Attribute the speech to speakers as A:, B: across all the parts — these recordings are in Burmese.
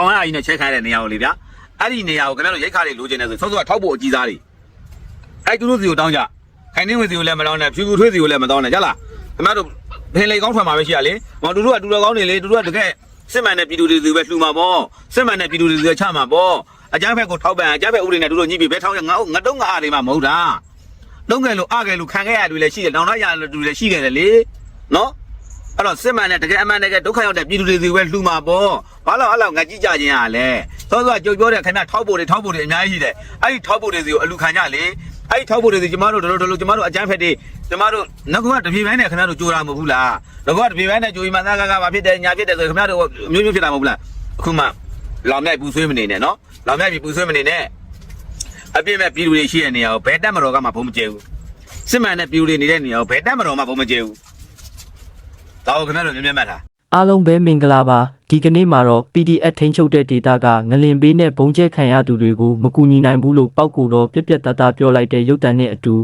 A: ပေါင်ရအကြီးနဲ့ချက်ခိုင်းတဲ့နေရာကိုလေဗျာအဲ့ဒီနေရာကိုခင်ဗျားတို့ရိတ်ခါလေးလိုချင်တယ်ဆိုစောစောကထောက်ဖို့အကြီးစားတွေအဲ့သူတို့စီကိုတောင်းကြခိုင်နေဝင်စီကိုလည်းမတောင်းနဲ့ဖြူဖြူထွေးစီကိုလည်းမတောင်းနဲ့ကြလားခင်ဗျားတို့ဖင်လေကောင်းထွက်မှာပဲရှိရလေဟောသူတို့ကတူတော်ကောင်းနေလေသူတို့ကတကယ်စစ်မှန်တဲ့ပြည်သူတွေစီပဲလှူမှာပေါ့စစ်မှန်တဲ့ပြည်သူတွေစီပဲချမှာပေါ့အကြမ်းဖက်ကိုထောက်ပံ့အကြမ်းဖက်ဥပဒေနဲ့သူတို့ညှိပြီးဘဲထောင်းရငါငါတုံးငါအားတွေမှမဟုတ်တာလုံးငယ်လို့အငယ်လို့ခံခဲ့ရတူလည်းရှိတယ်တောင်းတရရတူလည်းရှိခဲ့တယ်လေနော် အဲ့တော့စစ်မှန်တဲ့တကယ်အမှန်တကယ်ဒုက္ခရောက်တဲ့ပြည်သူတွေစီပဲလှူမှာပေါ့ဘာလို့အဲ့လောက်ငါကြည့်ကြခြင်းရလဲသောသောကြုံပြောတဲ့ခင်ဗျထောက်ဖို့တွေထောက်ဖို့တွေအများကြီးရှိတယ်အဲ့ဒီထောက်ဖို့တွေစီကိုအလူခံကြလေအဲ့ဒီထောက်ဖို့တွေစီကျမတို့တို့တို့ကျမတို့အကြမ်းဖက်တွေကျမတို့ငါကတပြေပိုင်းနဲ့ခင်ဗျတို့ကြိုးတာမဟုတ်ဘူးလားငါကတပြေပိုင်းနဲ့ကြိုးရင်မှသားကားကားဘာဖြစ်တယ်ညာဖြစ်တယ်ဆိုခင်ဗျတို့မျိုးမျိုးဖြစ်တာမဟုတ်ဘူးလားအခုမှလောင်မြိုက်ပူဆွေးမနေနဲ့နော်လောင်မြိုက်ပြီးပူဆွေးမနေနဲ့အပြည့်မဲ့ပြည်သူတွေရှိတဲ့နေရာကိုဘယ်တက်မတော်ကမှဘုံမကျဲဘူးစစ်မှန်တဲ့ပြည်သူတွေနေတဲ့နေရာကိုဘယ်တက်မတော်မှဘုံမကျဲဘူး ဒါကိုခင်ဗျတို့မြင်မြင်မှတ်ထား
B: အားလုံးပဲမင်္ဂလာပါဒီကနေ့မှာတော့ PDF ထိန်းချုပ်တဲ့ဒေတာကငလင်ပေးနဲ့ဘုံကျဲခံရသူတွေကိုမကူညီနိုင်ဘူးလို့ပောက်ကူတော့ပြက်ပြက်တသားပြောလိုက်တဲ့ရုပ်တံနဲ့အတူ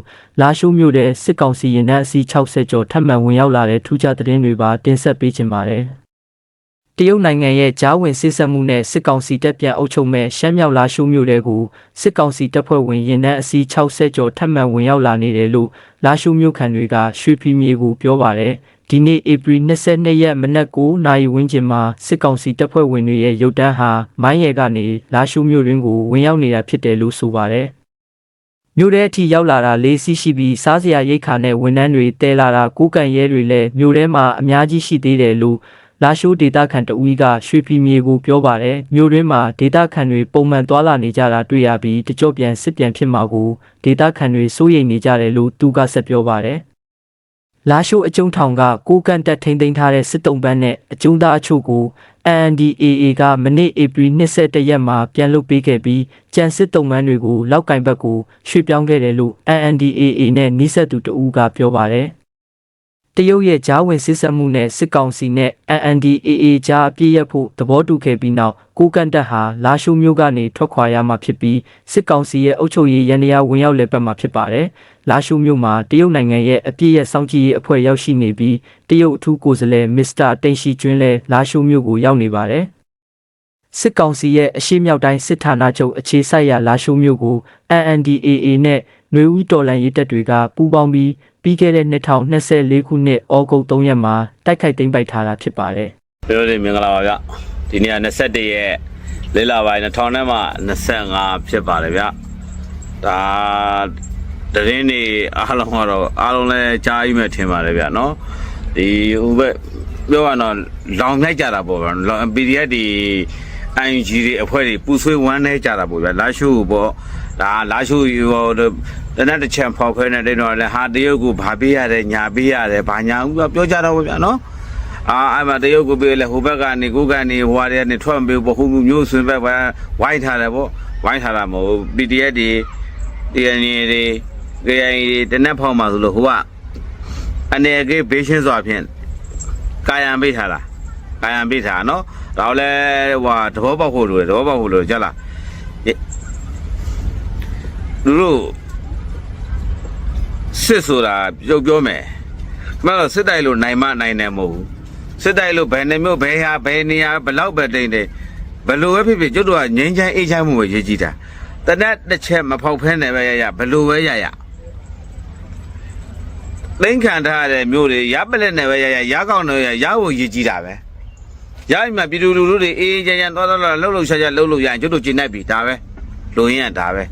B: လာရှိုးမြို့တဲ့စစ်ကောင်စီရင်နှန်းအစီ60ကျော်ထပ်မံဝင်ရောက်လာတဲ့ထူးခြားသတင်းတွေပါတင်ဆက်ပေးခြင်းပါတယ်တရုတ်နိုင်ငံရဲ့ကြားဝင်စစ်ဆက်မှုနဲ့စစ်ကောင်စီတပ်ပြန်အုပ်ချုပ်မဲ့ရှမ်းမြောက်လာရှိုးမြို့တဲ့ကိုစစ်ကောင်စီတပ်ဖွဲ့ဝင်ရင်နှန်းအစီ60ကျော်ထပ်မံဝင်ရောက်လာနေတယ်လို့လာရှိုးမြို့ခံတွေကရွှေပြည်မြေကိုပြောပါတယ် ဒီနေ့ဧပြီ22ရက်မနက်9နာရီဝန်းကျင်မှာစစ်ကောင်စီတပ်ဖွဲ့ဝင်တွေရဲ့ရုတ်တန်းဟာမိုင်းရဲကနေလာရှိုးမြို့ရင်းကိုဝင်ရောက်နေတာဖြစ်တယ်လို့ဆိုပါတယ်မြို့ထဲအထိရောက်လာတာလေးစီးရှိပြီးစားစရာရိတ်ခါနဲ့ဝန်ထမ်းတွေတဲလာတာကိုးကန်ရဲတွေလည်းမြို့ထဲမှာအများကြီးရှိသေးတယ်လို့လာရှိုးဒေတာခန်တဦးကရွှေပြည်မြေကိုပြောပါတယ်မြို့ရင်းမှာဒေတာခန်တွေပုံမှန်သွာလာနေကြတာတွေ့ရပြီးတကြော့ပြန်စစ်ပြန်ဖြစ်မှာကိုဒေတာခန်တွေစိုးရိမ်နေကြတယ်လို့သူကဆက်ပြောပါတယ် လာရှိုးအကျုံထောင်ကကိုကန့်တက်ထိန်သိမ်းထားတဲ့စစ်တုံးပန်းနဲ့အကျုံးသားအချို့ကို NDAA ကမနေ့ဧပြီ22ရက်မှာပြန်လုပ်ပေးခဲ့ပြီးကြံစစ်တုံးပန်းတွေကိုလောက်ကင်ဘက်ကိုရွှေ့ပြောင်းခဲ့တယ်လို့ NDAA နဲ့နှိစက်သူတဦးကပြောပါတယ် တရုတ်ရဲ့ဂျားဝင်စစ်ဆက်မှုနဲ့စစ်ကောင်စီနဲ့ NNDAA ကြားအပြည့်ရဖို့သဘောတူခဲ့ပြီးနောက်ကိုကန့်တက်ဟာလာရှိုးမျိုးကနေထွက်ခွာရမှာဖြစ်ပြီးစစ်ကောင်စီရဲ့အုပ်ချုပ်ရေးရန်တရားဝင်ရောက်လည်ပတ်မှာဖြစ်ပါတယ်။လာရှိုးမျိုးမှာတရုတ်နိုင်ငံရဲ့အပြည့်ရဲ့စောင့်ကြည့်ရေးအဖွဲ့ရောက်ရှိနေပြီးတရုတ်အထူးကိုယ်စားလှယ်မစ္စတာတိန်ရှီကျွင်းလည်းလာရှိုးမျိုးကိုရောက်နေပါတယ်။စစ်ကောင်စီရဲ့အရှိမြောက်တိုင်းစစ်ဌာနချုပ်အခြေစိုက်ရာလာရှိုးမျိုးကို NNDAA နဲ့ຫນွေဦးတော်လန်ရေးတပ်တွေကပူးပေါင်းပြီး ပြီးခဲ့တဲ့2024ခုနှစ်ဩဂုတ်3ရက်မှာတိုက်ခိုက်သိမ်းပိုက်ထားတာဖြစ်ပါတယ်။
A: ပြောတယ်မင်္ဂလာပါဗျဒီနေ့က21ရက်လေးလပိုင်း2000နဲ့မှ25ဖြစ်ပါတယ်ဗျဒါတရင်နေအားလုံးကတော့အားလုံးလည်းကြားပြီးမှထင်ပါတယ်ဗျနော်ဒီဟိုဘက်ပြောရတော့လောင်မြိုက်ကြတာပေါ့ဗျ PDF ဒီ ING တွေအဖွဲ့တွေပူဆွေးဝမ်းနေကြတာပေါ့ဗျလာရှုပေါ့ဒါလာရှုရော တနက်တစ်ချက်ဖောက်ခွဲနေတယ်တော့လေဟာတရုတ်ကိုဗာပေးရတယ်ညာပေးရတယ်ဗာညာဦးပြောကြတော့ဗျနော်အာအဲ့မှာတရုတ်ကိုပေးလဲဟိုဘက်ကနေကိုကနေဟိုဟာတွေကနေထွက်မပေးဘူးဟိုမျိုးဆွင်ဘက်ပဲဝိုင်းထားတယ်ပေါ့ဝိုင်းထားတာမဟုတ် PDF တွေ DNA တွေ KIA တွေတနက်ဖောက်မှာဆိုလို့ဟိုကအနေအကေးဘေးရှင်းစွာဖြင့်ကာယံပေးထားတာကာယံပေးထားနော်ဒါလည်းဟိုသဘောပေါက်ဖို့လိုတယ်သဘောပေါက်ဖို့လိုကြလားလူတို့ စစ်ဆိုတာပြုတ်ပြောမယ်မဟုတ်စစ်တိုက်လို့နိုင်မနိုင်တယ်မဟုတ်ဘူးစစ်တိုက်လို့ဘယ်နှမျိုးဘယ်ဟာဘယ်နေရာဘယ်လောက်ပဲတိမ့်တယ်ဘယ်လိုပဲဖြစ်ဖြစ်ကျွတ်တို့ကငိမ့်ချမ်းအေးချမ်းမှုကိုရေးကြည့်တာတနက်တစ်ချက်မဖောက်ဖဲနဲ့ပဲရရဘယ်လိုပဲရရသိမ့်ခံထားရတဲ့မျိုးတွေရပလက်နဲ့ပဲရရရကောင်းတော့ရရဖို့ရေးကြည့်တာပဲရပြီမှာပြည်သူလူထုတွေအေးအေးချမ်းချမ်းသွားသွားလှလှုပ်လှုပ်ရှားရှားလှုပ်လှုပ်ရရင်ကျွတ်တို့ကျင်နေပြီဒါပဲလိုရင်းကဒါပဲ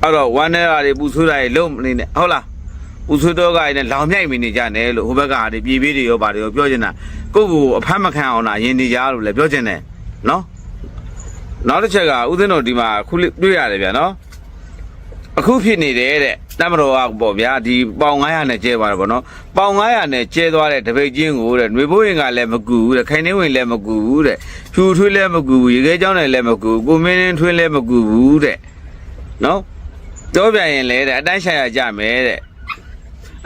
A: အဲ့တော့ဝမ်းနေတာတွေပူဆွေးတာတွေလုံးမနေနဲ့ဟုတ်လား ဦးဆွေတော့ကလည်းလောင်မြိုက်မိနေကြတယ်လို့ဟိုဘက်ကဟာတွေပြည်ပေးတွေရောပါတယ်ရောပြောချင်တာကိုယ့်ကိုယ်အဖမ်းမခံအောင်လားယင်နေကြလို့လည်းပြောချင်တယ်နော်နောက်တစ်ချက်ကဦးသင်းတော်ဒီမှာခုလေးတွေ့ရတယ်ဗျာနော်အခုဖြစ်နေတယ်တဲ့တမတော်ကပေါ့ဗျာဒီပေါင်900နဲ့ကျဲသွားတယ်ပေါ့နော်ပေါင်900နဲ့ကျဲသွားတဲ့တပိတ်ချင်းကိုတဲ့ຫນွေဘိုးရင်ကလည်းမကူဘူးတဲ့ခိုင်နှင်းဝင်လည်းမကူဘူးတဲ့ဖြူထွေးလည်းမကူဘူးရေခဲချောင်းနဲ့လည်းမကူဘူးကိုမင်းင်းထွေးလည်းမကူဘူးတဲ့နော်တော့ပြန်ရင်လည်းတဲ့အတိုင်းရှာရကြမယ်တဲ့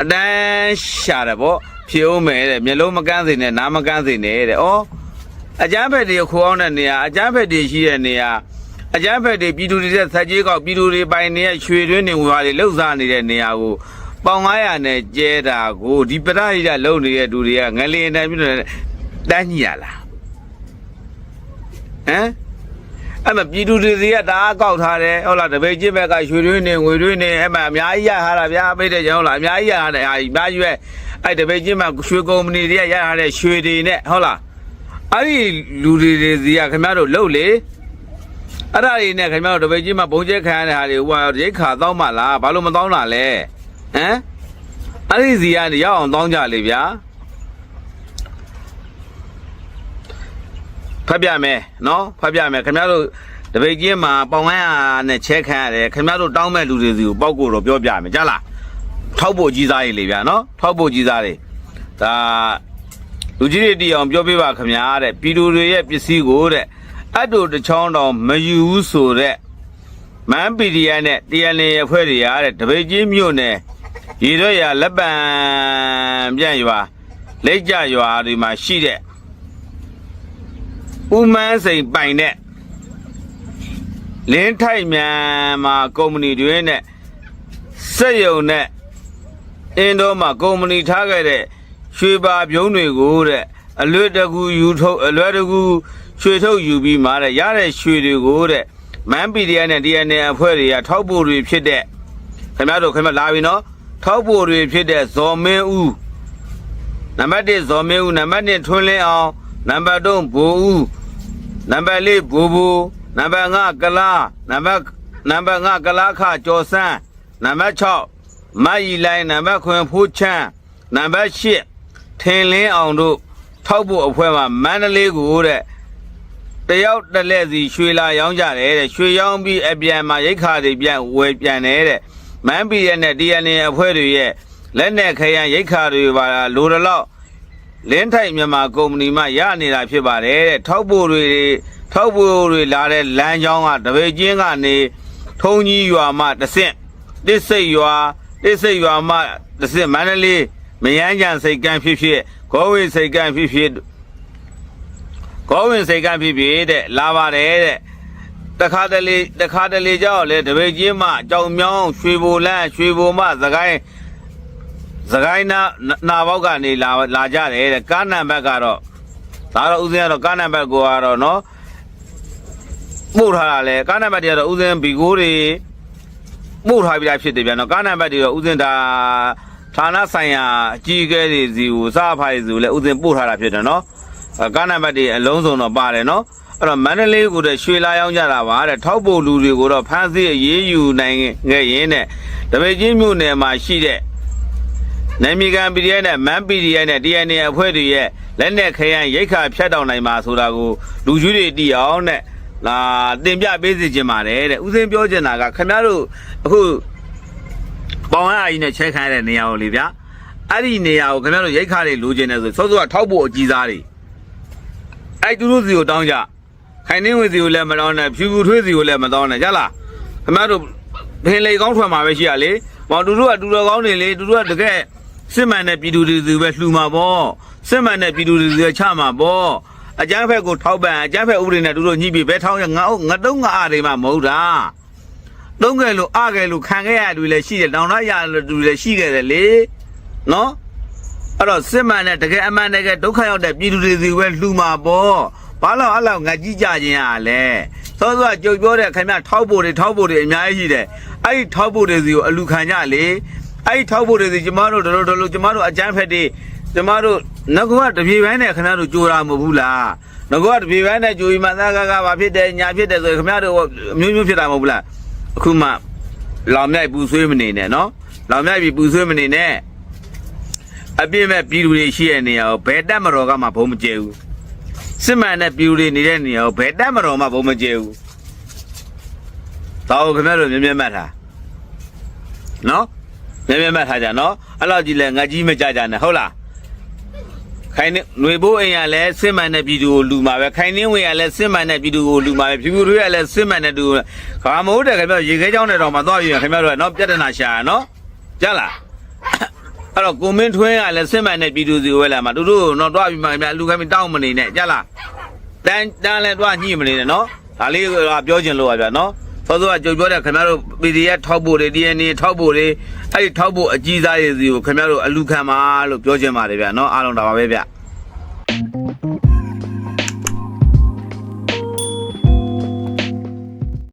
A: အတန်းရှာတယ်ဗောဖြေဦးမယ်တဲ့မျက်လုံးမကန်းစေနဲ့နားမကန်းစေနဲ့တဲ့ဩအကျန်းဖက်တွေခိုးအောင်တဲ့နေရာအကျန်းဖက်တွေရှိတဲ့နေရာအကျန်းဖက်တွေပြည်သူတွေတဲ့ဆက်ကြီးကောက်ပြည်သူတွေပိုင်နေတဲ့ရွှေတွင်းနေဝါတွေလှုပ်ရှားနေတဲ့နေရာကိုပေါင်900နဲ့ကျဲတာကိုဒီပရဟိတလုံနေတဲ့သူတွေကငလင်တိုင်းပြည့်တန်းကြီးရလားဟမ် အဲ့မှာပြည်သူတွေစီကတအားကောက်ထားတယ်ဟုတ်လားတပိတ်ချင်းဘက်ကရွှေတွင်းနေငွေတွင်းနေအဲ့မှာအများကြီးရထားတာဗျာပိတ်တဲ့ကြောင်ဟုတ်လားအများကြီးရထားတယ်အာအများကြီးပဲအဲ့တပိတ်ချင်းမှာရွှေကုမ္ပဏီတွေကရထားတဲ့ရွှေတွေနဲ့ဟုတ်လားအဲ့ဒီလူတွေတွေစီကခင်ဗျားတို့လှုပ်လေအဲ့ဒါတွေနဲ့ခင်ဗျားတို့တပိတ်ချင်းမှာဘုံကျဲခံရတဲ့ဟာတွေဟိုရိတ်ခါတောင်းမှလားဘာလို့မတောင်းတာလဲဟမ်အဲ့ဒီစီကနေရောက်အောင်တောင်းကြလေဗျာ ဖတ်ပြမယ်နော်ဖတ်ပြမယ်ခင်ဗျားတို့တပိတ်ကျင်းမှာပေါင်ငန်းရနဲ့ချဲခံရတယ်ခင်ဗျားတို့တောင်းမဲ့လူတွေစီကိုပောက်ကိုတော့ပြောပြမယ်ကြားလားထောက်ဖို့ကြီးစားရေးလေဗျာနော်ထောက်ဖို့ကြီးစားတွေဒါလူကြီးတွေတီအောင်ပြောပြပါခင်ဗျာတဲ့ပြည်သူတွေရဲ့ပစ္စည်းကိုတဲ့အတ်တို့တစ်ချောင်းတော်မယူဘူးဆိုတဲ့မန်ပီဒီယာနဲ့ TNL ရဲ့ဖွဲ့တွေရတဲ့တပိတ်ကျင်းမြို့နယ်ရေရွရလက်ပံပြန့်ရွာလက်ကြရွာတွေမှာရှိတဲ့ ဦးမန်းစိန်ပိုင်တဲ့လင်းထိုက်မြန်မာကုမ္ပဏီတွေနဲ့စက်ယုံနဲ့အင်းတော်မှာကုမ္ပဏီထားခဲ့တဲ့ရွှေပါပြုံးတွေကိုတဲ့အလွတ်တကူယူထုတ်အလွတ်တကူရွှေထုတ်ယူပြီးမှတဲ့ရတဲ့ရွှေတွေကိုတဲ့မန်ပီဒီယာနဲ့ DNA အဖွဲ့တွေကထောက်ပို့တွေဖြစ်တဲ့ခင်ဗျားတို့ခင်ဗျားလာပြီနော်ထောက်ပို့တွေဖြစ်တဲ့ဇော်မင်းဦးနံပါတ်1ဇော်မင်းဦးနံပါတ်2ထွန်းလင်းအောင်နံပါတ်3ဘိုးဦး နံပါတ်4ဘူဘူနံပါတ်5ကလာနံပါတ်နံပါတ်5ကလာခကျော်စန်းနံပါတ်6မတ်ရီလိုင်းနံပါတ်9ဖိုးချမ်းနံပါတ်8ထင်လင်းအောင်တို့ထောက်ဖို့အဖွဲ့မှာမန္တလေးကိုတဲ့တယောက်တစ်လက်စီရွှေလာရောင်းကြတယ်တဲ့ရွှေရောင်းပြီးအပြန်မှာရိတ်ခါတွေပြန်ဝယ်ပြန်တယ်တဲ့မန်ပီရဲ့နဲ့ DNA အဖွဲ့တွေရဲ့လက်နဲ့ခရမ်းရိတ်ခါတွေပါလိုတလောက် လင်းထိုက်မြန်မာကုမ္ပဏီမှရနေတာဖြစ်ပါတယ်တဲ့ထောက်ပို့တွေထောက်ပို့တွေလာတဲ့လမ်းကြောင်းကတပေချင်းကနေထုံကြီးရွာမှတဆင့်တစ်စိတ်ရွာတစ်စိတ်ရွာမှတဆင့်မန္တလေးမယန်းကြံစိတ်ကန်းဖြစ်ဖြစ်ဂောဝေစိတ်ကန်းဖြစ်ဖြစ်ဂောဝင်စိတ်ကန်းဖြစ်ဖြစ်တဲ့လာပါတယ်တဲ့တခါတလေတခါတလေကြောက်လေတပေချင်းမှကြောင်မြောင်းရွှေဘိုလန်းရွှေဘိုမှသခိုင်း စကိုင်းနာနာဘောက်ကနေလာလာကြတယ်တဲ့ကားနံပါတ်ကတော့ဒါတော့ဦးစင်းကတော့ကားနံပါတ်ကိုကတော့နော်ပို့ထားတာလေကားနံပါတ်တွေကတော့ဦးစင်းဘီကိုတွေပို့ထားပြီးသားဖြစ်တယ်ဗျာနော်ကားနံပါတ်တွေတော့ဦးစင်းဒါဌာနဆိုင်ရာအကြီးအကဲတွေစီကိုစားဖိုင်စီကိုလည်းဦးစင်းပို့ထားတာဖြစ်တယ်နော်အဲကားနံပါတ်တွေအလုံးစုံတော့ပါတယ်နော်အဲ့တော့မန္တလေးကိုတည်းရွှေလာရောက်ကြတာပါတဲ့ထောက်ပို့လူတွေကိုတော့ဖမ်းဆီးအရေးယူနိုင်ခဲ့ရင်းနဲ့တပည့်ချင်းမြို့နယ်မှာရှိတဲ့ နိုင်မီကန် PDF နဲ့မန် PDF နဲ့ DNA အဖွဲ့တွေရဲ့လက်နက်ခရမ်းရိတ်ခါဖြတ်တောက်နိုင်မှာဆိုတာကိုလူကြီးတွေတည်အောင်နဲ့လာတင်ပြပေးစီခြင်းပါတယ်တဲ့ဦးစင်းပြောချင်တာကခင်ဗျားတို့အခုပေါင်ရအကြီးနဲ့ချဲခိုင်းတဲ့နေရာကိုလေဗျာအဲ့ဒီနေရာကိုခင်ဗျားတို့ရိတ်ခါတွေလိုချင်တယ်ဆိုစောစောကထောက်ဖို့အကြီးစားတွေအဲ့သူတို့စီကိုတောင်းကြခိုင်နှင်းဝေစီကိုလည်းမတောင်းနဲ့ဖြူဖြူထွေးစီကိုလည်းမတောင်းနဲ့ကြလားခင်ဗျားတို့ဖင်လေကောင်းထွက်မှာပဲရှိရလေဘောင်တူတို့ကတူတော်ကောင်းနေလေတူတို့ကတကယ် စစ်မှန်တဲ့ပြည်သူတွေပဲလှူမှာပေါ့စစ်မှန်တဲ့ပြည်သူတွေချမှာပေါ့အကြမ်းဖက်ကိုထောက်ပံ့အကြမ်းဖက်ဥပဒေနဲ့တို့တို့ညှိပြီးဘဲထောင်းရငါအုပ်ငါတုံးငါအားတွေမှမဟုတ်တာတုံးကဲလို့အကဲလို့ခံခဲ့ရတူလည်းရှိတယ်တောင်တော့ရလို့တူလည်းရှိခဲ့တယ်လေနော်အဲ့တော့စစ်မှန်တဲ့တကယ်အမှန်တကယ်ဒုက္ခရောက်တဲ့ပြည်သူတွေစီပဲလှူမှာပေါ့ဘာလို့အဲ့လောက်ငါကြည့်ကြခြင်းရလဲစောစောကကြုတ်ပြောတဲ့ခင်ဗျထောက်ဖို့တွေထောက်ဖို့တွေအများကြီးရှိတယ်အဲ့ဒီထောက်ဖို့တွေစီကိုအလူခံကြလေ အဲ့ဒီထောက်ဖို့တွေစီကျမတို့တို့တို့တို့ကျမတို့အကြမ်းဖက်တွေကျမတို့ငကောကတပြေပိုင်းနဲ့ခင်ဗျတို့ကြိုးတာမဟုတ်ဘူးလားငကောကတပြေပိုင်းနဲ့ကြိုးပြီးမှသာကကဘာဖြစ်တယ်ညာဖြစ်တယ်ဆိုရင်ခင်ဗျတို့အမျိုးမျိုးဖြစ်တာမဟုတ်ဘူးလားအခုမှလောင်မြိုက်ပူဆွေးမနေနဲ့နော်လောင်မြိုက်ပြီးပူဆွေးမနေနဲ့အပြည့်မဲ့ပြည်သူတွေရှိတဲ့နေရာကိုဘယ်တက်မတော်ကမှဘုံမကျဲဘူးစစ်မှန်တဲ့ပြည်သူတွေနေတဲ့နေရာကိုဘယ်တက်မတော်မှဘုံမကျဲဘူးဒါကိုခင်ဗျတို့မြင်မြင်မှတ်ထားနော် မြင်မြင်မှတ်ထားကြနော်အဲ့လောက်ကြီးလဲငါကြီးမကြကြနဲ့ဟုတ်လားခိုင်နေຫນွေဘိုးအိမ်ကလည်းစစ်မှန်တဲ့ပြည်သူကိုလူမှာပဲခိုင်နှင်းဝင်ကလည်းစစ်မှန်တဲ့ပြည်သူကိုလူမှာပဲဖြူဖြူတွေကလည်းစစ်မှန်တဲ့သူခါမဟုတ်တယ်ခင်ဗျရေခဲချောင်းတဲ့တော်မှာသွားပြီးခင်ဗျတို့ကနော်ပြဿနာရှာနော်ကြားလားအဲ့တော့ကိုမင်းထွင်းကလည်းစစ်မှန်တဲ့ပြည်သူစီကိုပဲလာမှာသူတို့တော့တွားပြီးမှခင်ဗျလူခိုင်းပြီးတောင်းမနေနဲ့ကြားလားတန်းတန်းလဲတွားညှိမနေနဲ့နော်ဒါလေးကပြောချင်လို့ပါဗျာနော် သောသောကကြုံပြောတဲ့ခင်ဗျားတို့ PDF ထောက်ဖို့တွေ DNA ထောက်ဖို့တွေအဲ့ဒီထောက်ဖို့အကြီးစားရည်စီကိုခင်ဗျားတို့အလူခံပါလို့ပြောချင်ပါတယ်ဗျာနော်အားလုံးဒါပါပဲဗျာ